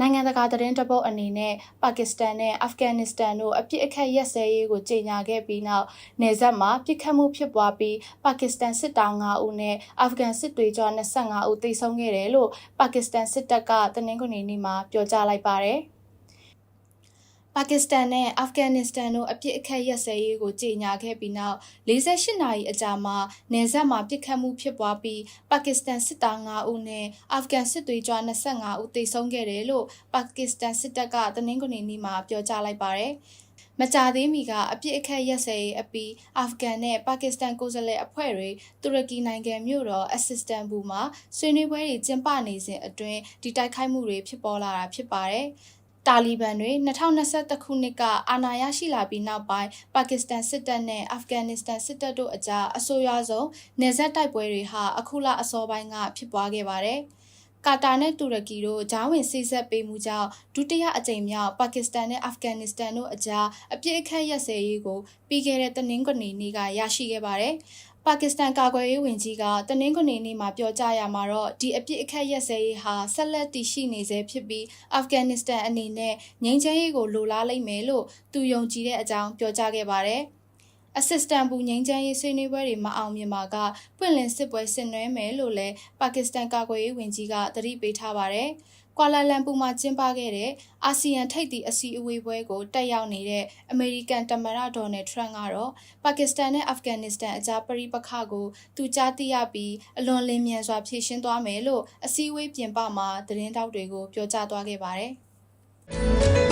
နိုင်ငံတကာသတင်းတပုတ်အနေနဲ့ပါကစ္စတန်နဲ့အာဖဂန်နစ္စတန်တို့အပြစ်အခတ်ရက်စဲရေးကိုကြေညာခဲ့ပြီးနောက်နေဆက်မှာပြစ်ခတ်မှုဖြစ်ပွားပြီးပါကစ္စတန်စစ်တောင်9ဦးနဲ့အာဖဂန်စစ်သွေးကြွ25ဦးသေဆုံးခဲ့တယ်လို့ပါကစ္စတန်စစ်တပ်ကတနင်္ဂနွေနေ့မှာပြောကြားလိုက်ပါတယ်။ ပါကစ္စတန်နဲ့အာဖဂန်နစ္စတန်တို့အပြစ်အခတ်ရက်စဲရေးကိုကြေညာခဲ့ပြီးနောက်48နာရီအကြာမှာနေဆက်မှာပြစ်ခတ်မှုဖြစ်ပွားပြီးပါကစ္စတန်စစ်သား9ဦးနဲ့အာဖဂန်စစ်သွေးကြွ25ဦးသေဆုံးခဲ့တယ်လို့ပါကစ္စတန်စစ်တပ်ကတနင်္ဂနွေနေ့မှာပြောကြားလိုက်ပါတယ်။မကြာသေးမီကအပြစ်အခတ်ရက်စဲရေးအပြီးအာဖဂန်နဲ့ပါကစ္စတန်ကိုယ်စားလှယ်အဖွဲ့တွေတူရကီနိုင်ငံမြို့တော်အစစ်စတန်ဘူမှာဆွေးနွေးပွဲတွေကျင်းပနေစဉ်အတွင်းဒီတိုက်ခိုက်မှုတွေဖြစ်ပေါ်လာတာဖြစ်ပါတယ်။ တာလီဘန်တွေ2021ခုနှစ်ကအာဏာရရှိလာပြီးနောက်ပိုင်းပါကစ္စတန်စစ်တပ်နဲ့အာဖဂန်နစ္စတန်စစ်တပ်တို့အကြားအဆိုးရွားဆုံးနေဆက်တိုက်ပွဲတွေဟာအခုလအစောပိုင်းကဖြစ်ပွားခဲ့ပါတယ်။ကာတာနဲ့တူရကီတို့ဂျားဝင်စိစက်ပေးမှုကြောင့်ဒုတိယအကြိမ်မြောက်ပါကစ္စတန်နဲ့အာဖဂန်နစ္စတန်တို့အကြားအပြစ်အခတ်ရက်စဲရေးကိုပြီးခဲ့တဲ့တနင်္ဂနွေနေ့ကရရှိခဲ့ပါတယ်။ ပါကစ္စတန်ကာကွယ်ရေးဝန်ကြီးကတနင်္ဂနွေနေ့မှာပြောကြားရမှာတော့ဒီအပြစ်အခတ်ရက်စဲရေးဟာဆက်လက်တည်ရှိနေစေဖြစ်ပြီးအာဖဂန်နစ္စတန်အနေနဲ့ငြိမ်းချမ်းရေးကိုလိုလားလိမ့်မယ်လို့သူယုံကြည်တဲ့အကြောင်းပြောကြားခဲ့ပါတယ်။ assistant ဘူးငိမ့်ချမ်းရေးဆွေးနွေးပွဲတွေမအောင်မြင်ပါကပွင့်လင်းစစ်ပွဲဆင်နွှဲမယ်လို့လည်းပါကစ္စတန်ကာကွယ်ရေးဝန်ကြီးကသတိပေးထားပါတယ်။ကွာလာလမ်ပူမှာကျင်းပခဲ့တဲ့အာဆီယံထိပ်သီးအစည်းအဝေးပွဲကိုတက်ရောက်နေတဲ့အမေရိကန်သမ္မတဒေါ်နယ်ထရန့်ကတော့ပါကစ္စတန်နဲ့အာဖဂန်နစ္စတန်အကြားပရိပခကိုသူကြားသိရပြီးအလွန်လင်းမြန်စွာဖြေရှင်းသွားမယ်လို့အစည်းအဝေးပြင်ပမှာသတင်းတောက်တွေကိုပြောကြားသွားခဲ့ပါတယ်။